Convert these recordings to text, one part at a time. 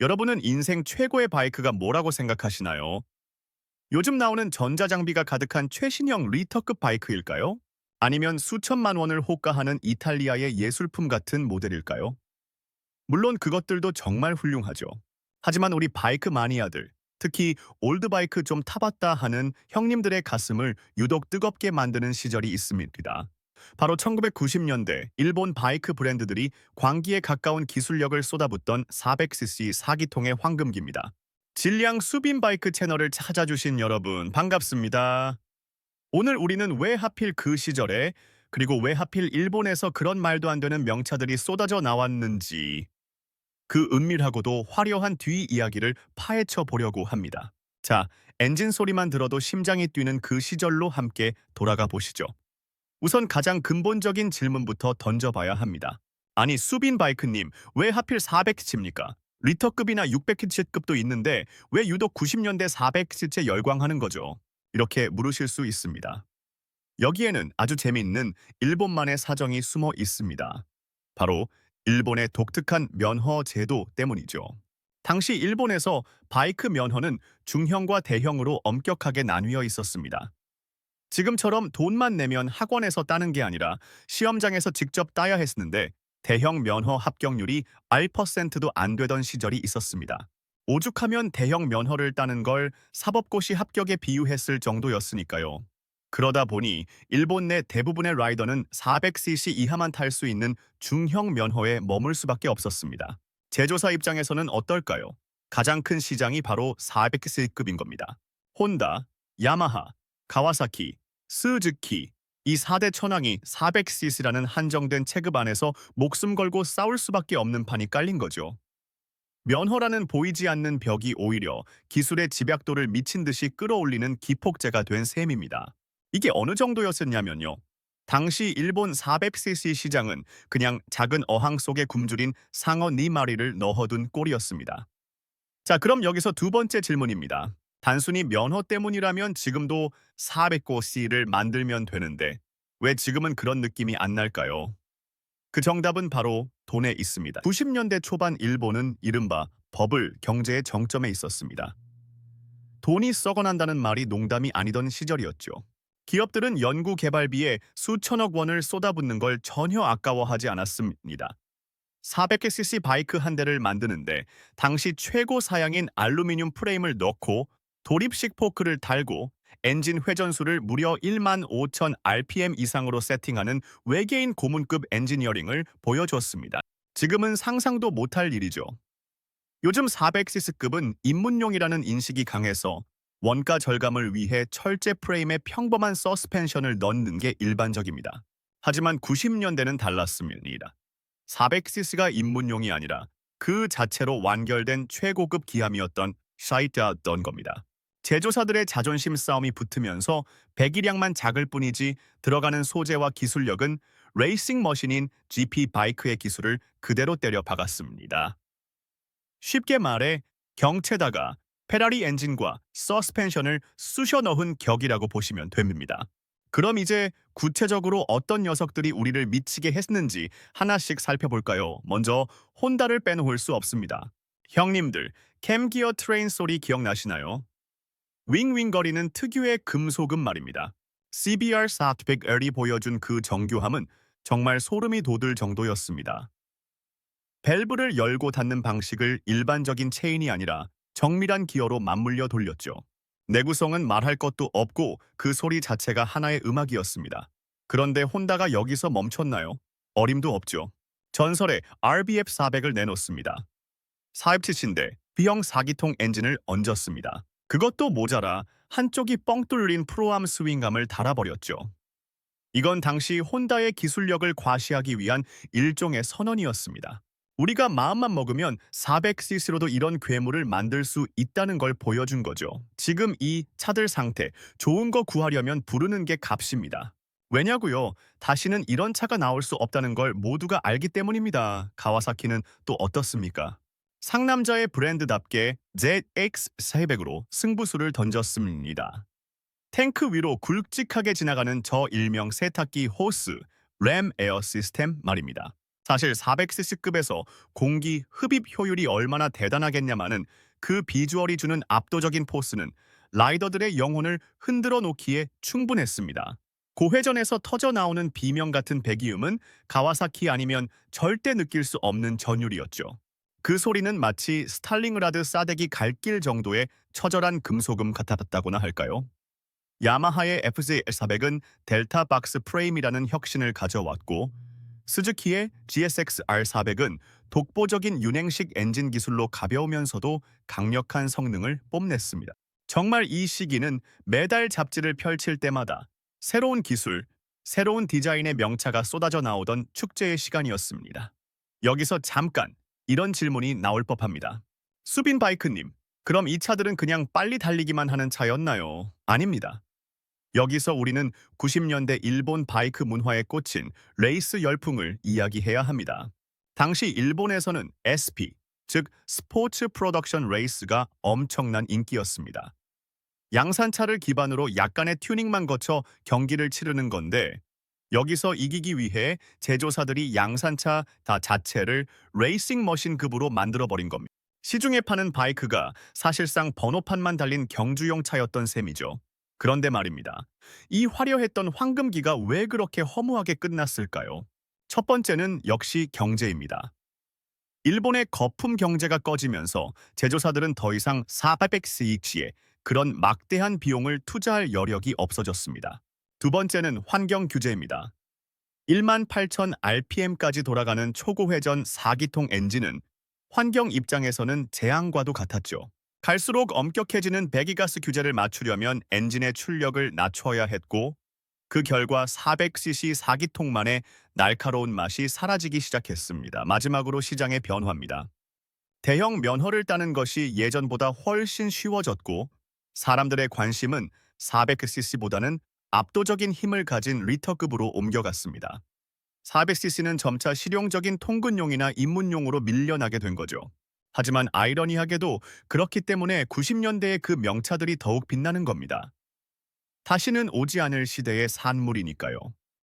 여러분은 인생 최고의 바이크가 뭐라고 생각하시나요? 요즘 나오는 전자장비가 가득한 최신형 리터급 바이크일까요? 아니면 수천만 원을 호가하는 이탈리아의 예술품 같은 모델일까요? 물론 그것들도 정말 훌륭하죠. 하지만 우리 바이크 마니아들, 특히 올드바이크 좀 타봤다 하는 형님들의 가슴을 유독 뜨겁게 만드는 시절이 있습니다. 바로 1990년대 일본 바이크 브랜드들이 광기에 가까운 기술력을 쏟아붓던 400cc 사기통의 황금기입니다. 질량 수빈 바이크 채널을 찾아주신 여러분 반갑습니다. 오늘 우리는 왜 하필 그 시절에 그리고 왜 하필 일본에서 그런 말도 안 되는 명차들이 쏟아져 나왔는지 그 은밀하고도 화려한 뒤 이야기를 파헤쳐 보려고 합니다. 자, 엔진 소리만 들어도 심장이 뛰는 그 시절로 함께 돌아가 보시죠. 우선 가장 근본적인 질문부터 던져봐야 합니다. 아니, 수빈 바이크님, 왜 하필 400칩니까? 리터급이나 600칩급도 있는데 왜 유독 90년대 400칩에 열광하는 거죠? 이렇게 물으실 수 있습니다. 여기에는 아주 재미있는 일본만의 사정이 숨어 있습니다. 바로 일본의 독특한 면허 제도 때문이죠. 당시 일본에서 바이크 면허는 중형과 대형으로 엄격하게 나뉘어 있었습니다. 지금처럼 돈만 내면 학원에서 따는 게 아니라 시험장에서 직접 따야 했는데 대형 면허 합격률이 알퍼센트도 안 되던 시절이 있었습니다. 오죽하면 대형 면허를 따는 걸 사법고시 합격에 비유했을 정도였으니까요. 그러다 보니 일본 내 대부분의 라이더는 400cc 이하만 탈 수 있는 중형 면허에 머물 수밖에 없었습니다. 제조사 입장에서는 어떨까요? 가장 큰 시장이 바로 400cc급인 겁니다. 혼다, 야마하, 가와사키, 스즈키 이 4대 천왕이 400cc라는 한정된 체급 안에서 목숨 걸고 싸울 수밖에 없는 판이 깔린 거죠. 면허라는 보이지 않는 벽이 오히려 기술의 집약도를 미친 듯이 끌어올리는 기폭제가 된 셈입니다. 이게 어느 정도였었냐면요. 당시 일본 400cc 시장은 그냥 작은 어항 속에 굶주린 상어 4마리를 넣어둔 꼴이었습니다. 자, 그럼 여기서 두 번째 질문입니다. 단순히 면허 때문이라면 지금도 400고C를 만들면 되는데 왜 지금은 그런 느낌이 안 날까요? 그 정답은 바로 돈에 있습니다. 90년대 초반 일본은 이른바 버블 경제의 정점에 있었습니다. 돈이 썩어난다는 말이 농담이 아니던 시절이었죠. 기업들은 연구 개발비에 수천억 원을 쏟아붓는 걸 전혀 아까워하지 않았습니다. 400cc 바이크 한 대를 만드는데 당시 최고 사양인 알루미늄 프레임을 넣고 도립식 포크를 달고 엔진 회전수를 무려 1만 5천 RPM 이상으로 세팅하는 외계인 고문급 엔지니어링을 보여줬습니다. 지금은 상상도 못할 일이죠. 요즘 400ccs급은 입문용이라는 인식이 강해서 원가 절감을 위해 철제 프레임에 평범한 서스펜션을 넣는 게 일반적입니다. 하지만 90년대는 달랐습니다. 400cc가 입문용이 아니라 그 자체로 완결된 최고급 기함이었던 샤이트였던 겁니다. 제조사들의 자존심 싸움이 붙으면서 배기량만 작을 뿐이지 들어가는 소재와 기술력은 레이싱 머신인 GP 바이크의 기술을 그대로 때려 박았습니다. 쉽게 말해 경체다가 페라리 엔진과 서스펜션을 쑤셔 넣은 격이라고 보시면 됩니다. 그럼 이제 구체적으로 어떤 녀석들이 우리를 미치게 했는지 하나씩 살펴볼까요? 먼저 혼다를 빼놓을 수 없습니다. 형님들, 캠기어 트레인 소리 기억나시나요? 윙윙거리는 특유의 금속음 말입니다. CBR 400L이 보여준 그 정교함은 정말 소름이 돋을 정도였습니다. 밸브를 열고 닫는 방식을 일반적인 체인이 아니라 정밀한 기어로 맞물려 돌렸죠. 내구성은 말할 것도 없고 그 소리 자체가 하나의 음악이었습니다. 그런데 혼다가 여기서 멈췄나요? 어림도 없죠. 전설의 RBF 400을 내놓습니다. 4입치신데 B형 4기통 엔진을 얹었습니다. 그것도 모자라 한쪽이 뻥 뚫린 프로암 스윙감을 달아버렸죠. 이건 당시 혼다의 기술력을 과시하기 위한 일종의 선언이었습니다. 우리가 마음만 먹으면 400cc로도 이런 괴물을 만들 수 있다는 걸 보여준 거죠. 지금 이 차들 상태, 좋은 거 구하려면 부르는 게 값입니다. 왜냐고요? 다시는 이런 차가 나올 수 없다는 걸 모두가 알기 때문입니다. 가와사키는 또 어떻습니까? 상남자의 브랜드답게 ZX400으로 승부수를 던졌습니다. 탱크 위로 굵직하게 지나가는 저 일명 세탁기 호스, 램 에어 시스템 말입니다. 사실 400cc급에서 공기 흡입 효율이 얼마나 대단하겠냐마는 그 비주얼이 주는 압도적인 포스는 라이더들의 영혼을 흔들어 놓기에 충분했습니다. 고회전에서 터져 나오는 비명 같은 배기음은 가와사키 아니면 절대 느낄 수 없는 전율이었죠. 그 소리는 마치 스탈링그라드 싸대기 갈 길 정도의 처절한 금속음 같았다고나 할까요? 야마하의 FZ400은 델타 박스 프레임이라는 혁신을 가져왔고 스즈키의 GSX R400은 독보적인 윤행식 엔진 기술로 가벼우면서도 강력한 성능을 뽐냈습니다. 정말 이 시기는 매달 잡지를 펼칠 때마다 새로운 기술, 새로운 디자인의 명차가 쏟아져 나오던 축제의 시간이었습니다. 여기서 잠깐 이런 질문이 나올 법합니다. 수빈 바이크님, 그럼 이 차들은 그냥 빨리 달리기만 하는 차였나요? 아닙니다. 여기서 우리는 90년대 일본 바이크 문화에 꽂힌 레이스 열풍을 이야기해야 합니다. 당시 일본에서는 SP, 즉 스포츠 프로덕션 레이스가 엄청난 인기였습니다. 양산차를 기반으로 약간의 튜닝만 거쳐 경기를 치르는 건데 여기서 이기기 위해 제조사들이 양산차 다 자체를 레이싱 머신 급으로 만들어버린 겁니다. 시중에 파는 바이크가 사실상 번호판만 달린 경주용 차였던 셈이죠. 그런데 말입니다. 이 화려했던 황금기가 왜 그렇게 허무하게 끝났을까요? 첫 번째는 역시 경제입니다. 일본의 거품 경제가 꺼지면서 제조사들은 더 이상 400cx에 그런 막대한 비용을 투자할 여력이 없어졌습니다. 두 번째는 환경 규제입니다. 1만 8천 RPM까지 돌아가는 초고회전 4기통 엔진은 환경 입장에서는 재앙과도 같았죠. 갈수록 엄격해지는 배기가스 규제를 맞추려면 엔진의 출력을 낮춰야 했고 그 결과 400cc 4기통만의 날카로운 맛이 사라지기 시작했습니다. 마지막으로 시장의 변화입니다. 대형 면허를 따는 것이 예전보다 훨씬 쉬워졌고 사람들의 관심은 400cc보다는 압도적인 힘을 가진 리터급으로 옮겨갔습니다. 400cc는 점차 실용적인 통근용이나 입문용으로 밀려나게 된 거죠. 하지만 아이러니하게도 그렇기 때문에 90년대의 그 명차들이 더욱 빛나는 겁니다. 다시는 오지 않을 시대의 산물이니까요.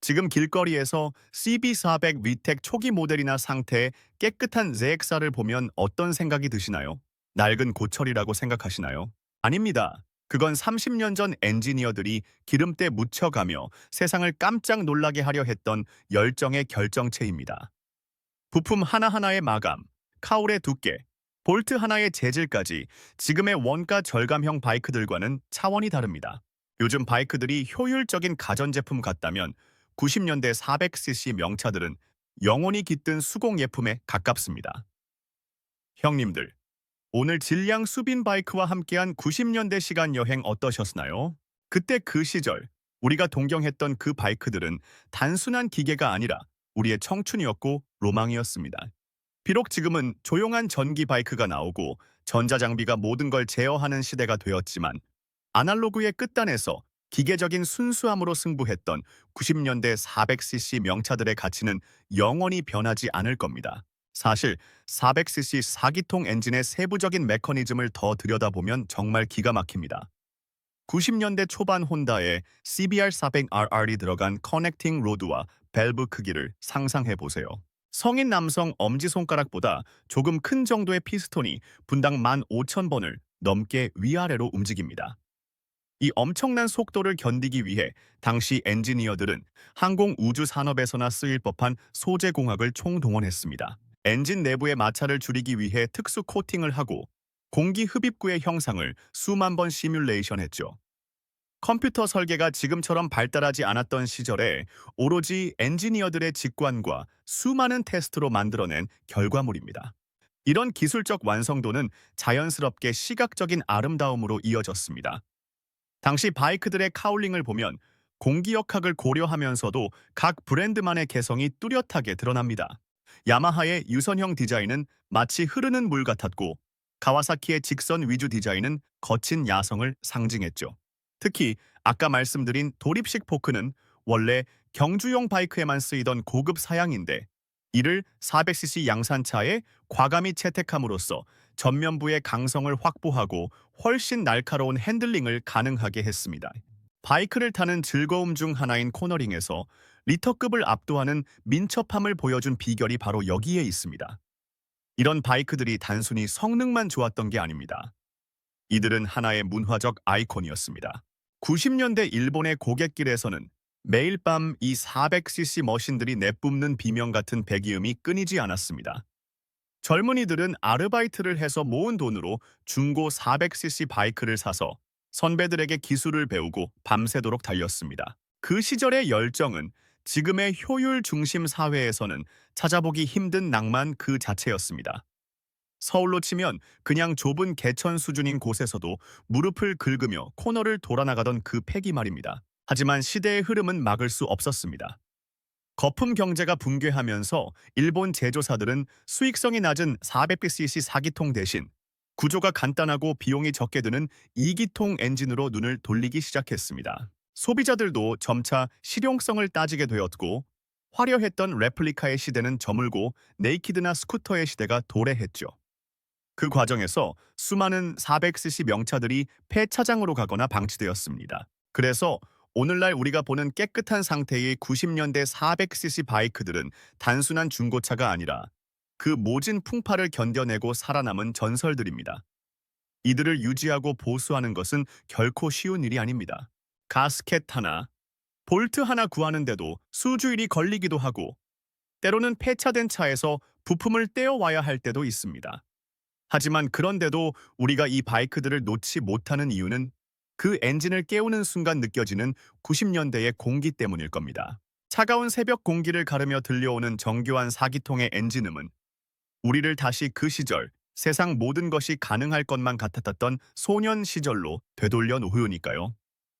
지금 길거리에서 CB400 위텍 초기 모델이나 상태의 깨끗한 ZXR을 보면 어떤 생각이 드시나요? 낡은 고철이라고 생각하시나요? 아닙니다. 그건 30년 전 엔지니어들이 기름때 묻혀가며 세상을 깜짝 놀라게 하려 했던 열정의 결정체입니다. 부품 하나하나의 마감, 카울의 두께, 볼트 하나의 재질까지 지금의 원가 절감형 바이크들과는 차원이 다릅니다. 요즘 바이크들이 효율적인 가전제품 같다면 90년대 400cc 명차들은 영혼이 깃든 수공예품에 가깝습니다. 형님들, 오늘 질량 수빈 바이크와 함께한 90년대 시간 여행 어떠셨나요? 그때 그 시절 우리가 동경했던 그 바이크들은 단순한 기계가 아니라 우리의 청춘이었고 로망이었습니다. 비록 지금은 조용한 전기 바이크가 나오고 전자장비가 모든 걸 제어하는 시대가 되었지만 아날로그의 끝단에서 기계적인 순수함으로 승부했던 90년대 400cc 명차들의 가치는 영원히 변하지 않을 겁니다. 사실 400cc 4기통 엔진의 세부적인 메커니즘을 더 들여다보면 정말 기가 막힙니다. 90년대 초반 혼다의 CBR400RR이 들어간 커넥팅 로드와 밸브 크기를 상상해 보세요. 성인 남성 엄지손가락보다 조금 큰 정도의 피스톤이 분당 15,000번을 넘게 위아래로 움직입니다. 이 엄청난 속도를 견디기 위해 당시 엔지니어들은 항공 우주 산업에서나 쓰일 법한 소재 공학을 총동원했습니다. 엔진 내부의 마찰을 줄이기 위해 특수 코팅을 하고 공기 흡입구의 형상을 수만 번 시뮬레이션했죠. 컴퓨터 설계가 지금처럼 발달하지 않았던 시절에 오로지 엔지니어들의 직관과 수많은 테스트로 만들어낸 결과물입니다. 이런 기술적 완성도는 자연스럽게 시각적인 아름다움으로 이어졌습니다. 당시 바이크들의 카울링을 보면 공기역학을 고려하면서도 각 브랜드만의 개성이 뚜렷하게 드러납니다. 야마하의 유선형 디자인은 마치 흐르는 물 같았고 가와사키의 직선 위주 디자인은 거친 야성을 상징했죠. 특히 아까 말씀드린 도립식 포크는 원래 경주용 바이크에만 쓰이던 고급 사양인데 이를 400cc 양산차에 과감히 채택함으로써 전면부의 강성을 확보하고 훨씬 날카로운 핸들링을 가능하게 했습니다. 바이크를 타는 즐거움 중 하나인 코너링에서 리터급을 압도하는 민첩함을 보여준 비결이 바로 여기에 있습니다. 이런 바이크들이 단순히 성능만 좋았던 게 아닙니다. 이들은 하나의 문화적 아이콘이었습니다. 90년대 일본의 고갯길에서는 매일 밤 이 400cc 머신들이 내뿜는 비명 같은 배기음이 끊이지 않았습니다. 젊은이들은 아르바이트를 해서 모은 돈으로 중고 400cc 바이크를 사서 선배들에게 기술을 배우고 밤새도록 달렸습니다. 그 시절의 열정은 지금의 효율 중심 사회에서는 찾아보기 힘든 낭만 그 자체였습니다. 서울로 치면 그냥 좁은 개천 수준인 곳에서도 무릎을 긁으며 코너를 돌아나가던 그 패기 말입니다. 하지만 시대의 흐름은 막을 수 없었습니다. 거품 경제가 붕괴하면서 일본 제조사들은 수익성이 낮은 400cc 사기통 대신 구조가 간단하고 비용이 적게 드는 2기통 엔진으로 눈을 돌리기 시작했습니다. 소비자들도 점차 실용성을 따지게 되었고 화려했던 레플리카의 시대는 저물고 네이키드나 스쿠터의 시대가 도래했죠. 그 과정에서 수많은 400cc 명차들이 폐차장으로 가거나 방치되었습니다. 그래서 오늘날 우리가 보는 깨끗한 상태의 90년대 400cc 바이크들은 단순한 중고차가 아니라 그 모진 풍파를 견뎌내고 살아남은 전설들입니다. 이들을 유지하고 보수하는 것은 결코 쉬운 일이 아닙니다. 가스켓 하나, 볼트 하나 구하는데도 수주일이 걸리기도 하고 때로는 폐차된 차에서 부품을 떼어와야 할 때도 있습니다. 하지만 그런데도 우리가 이 바이크들을 놓지 못하는 이유는 그 엔진을 깨우는 순간 느껴지는 90년대의 공기 때문일 겁니다. 차가운 새벽 공기를 가르며 들려오는 정교한 사기통의 엔진음은 우리를 다시 그 시절 세상 모든 것이 가능할 것만 같았던 소년 시절로 되돌려 놓으니까요.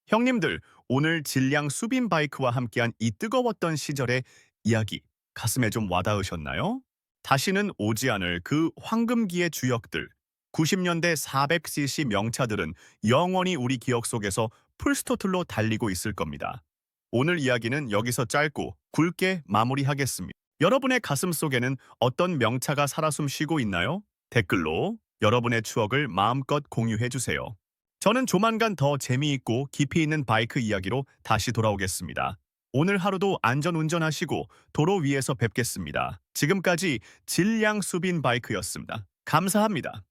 형님들, 오늘 질량 수빈 바이크와 함께한 이 뜨거웠던 시절의 이야기 가슴에 좀 와닿으셨나요? 다시는 오지 않을 그 황금기의 주역들, 90년대 400cc 명차들은 영원히 우리 기억 속에서 풀스토틀로 달리고 있을 겁니다. 오늘 이야기는 여기서 짧고 굵게 마무리하겠습니다. 여러분의 가슴 속에는 어떤 명차가 살아 숨쉬고 있나요? 댓글로 여러분의 추억을 마음껏 공유해 주세요. 저는 조만간 더 재미있고 깊이 있는 바이크 이야기로 다시 돌아오겠습니다. 오늘 하루도 안전 운전하시고 도로 위에서 뵙겠습니다. 지금까지 질량 수빈 바이크였습니다. 감사합니다.